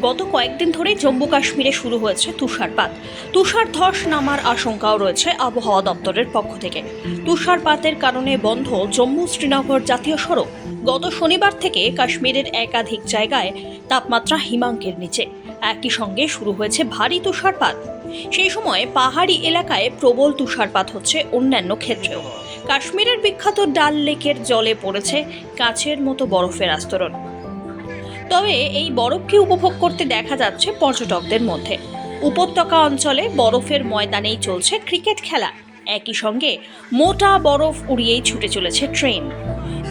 গত কয়েকদিন ধরে জম্মু কাশ্মীরে শুরু হয়েছে তুষারপাত। তুষার ধস নামার আশঙ্কাও রয়েছে আবহাওয়া দপ্তরের পক্ষ থেকে। তুষারপাতের কারণে বন্ধ জম্মু শ্রীনগর জাতীয় সড়ক। গত শনিবার থেকে কাশ্মীরের একাধিক জায়গায় তাপমাত্রা হিমাঙ্কের নিচে। একই সঙ্গে শুরু হয়েছে ভারী তুষারপাত। সেই সময় পাহাড়ি এলাকায় প্রবল তুষারপাত হচ্ছে অন্যান্য ক্ষেত্রেও। কাশ্মীরের বিখ্যাত ডাল লেকের জলে পড়েছে কাছের মতো বরফের আস্তরণ। তবে এই বরফকে উপভোগ করতে দেখা যাচ্ছে পর্যটকদের মধ্যে। উপত্যকা অঞ্চলে বরফের ময়দানেই চলছে ক্রিকেট খেলা। একই সঙ্গে মোটা বরফ উড়িয়েই ছুটে চলেছে ট্রেন।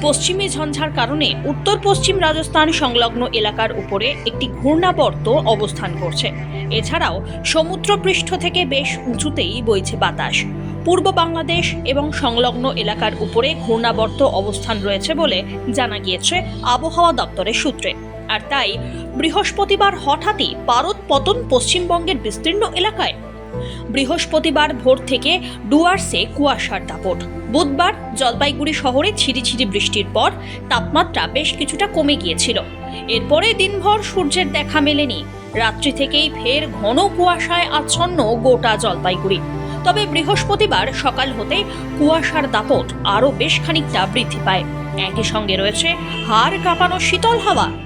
পশ্চিমী ঝঞ্ঝার কারণে উত্তর পশ্চিম রাজস্থান সংলগ্ন এলাকার উপরে একটি ঘূর্ণাবর্ত অবস্থান করছে। এছাড়াও সমুদ্রপৃষ্ঠ থেকে বেশ উঁচুতেই বইছে বাতাস। পূর্ব বাংলাদেশ এবং সংলগ্ন এলাকার উপরে ঘূর্ণাবর্ত অবস্থান রয়েছে বলে জানা গিয়েছে আবহাওয়া দপ্তরের সূত্রে। আর তাই বৃহস্পতিবার হঠাৎই পারদ পতন পশ্চিমবঙ্গের বিস্তীর্ণ এলাকায়। বৃহস্পতিবার ভোর থেকে ডুয়ার্সে কুয়াশার দাপট। বুধবার জলপাইগুড়ি শহরে ছিরিছিরি বৃষ্টির পর তাপমাত্রা বেশ কিছুটা কমে গিয়েছিল। এরপরে দিনভর সূর্যের দেখা মেলেনি। রাত্রি থেকেই ফের ঘন কুয়াশায় আচ্ছন্ন গোটা জলপাইগুড়ি। তবে বৃহস্পতিবার সকাল হতে কুয়াশার দাপট আরও বেশ খানিকটা বৃদ্ধি পায়। একই সঙ্গে রয়েছে হাড় কাঁপানো শীতল হাওয়া।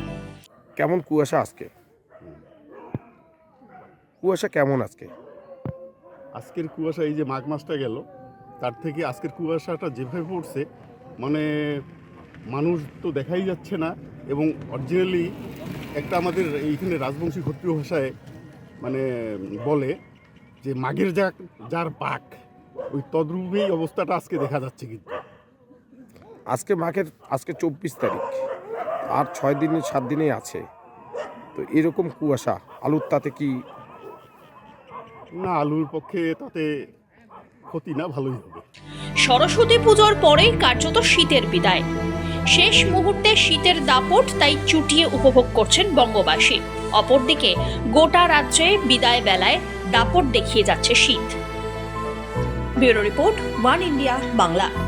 কেমন কুয়াশা আজকে? কুয়াশা কেমন আজকে? আজকের কুয়াশা এই যে মাঘ মাসটা গেল তার থেকে আজকের কুয়াশাটা যেভাবে পড়ছে মানে মানুষ তো দেখাই যাচ্ছে না এবং অরিজিনালি একটা আমাদের এইখানে রাজবংশী ক্ষত্রিয় ভাষায় মানে বলে যে মাঘের যা যার পাক ওই তদ্রূপেই অবস্থাটা আজকে দেখা যাচ্ছে কিন্তু। আজকে মাঘের আজকে চব্বিশ তারিখ। আর ছয় দিনে সাত দিনে আছে। তো এরকম কুয়াশা আলুর তাতে কি? না আলুর পক্ষে তাতে ক্ষতি না ভালোই হবে। সরস্বতী পুজোর পরেই কার্যত শীতের বিদায়। শেষ মুহূর্তে শীতের দাপট তাই চুটিয়ে উপভোগ করছেন বঙ্গবাসী। অপরদিকে গোটা রাজ্যে বিদায় বেলায় দাপট দেখিয়ে যাচ্ছে শীত। Bureau report One India Bangla.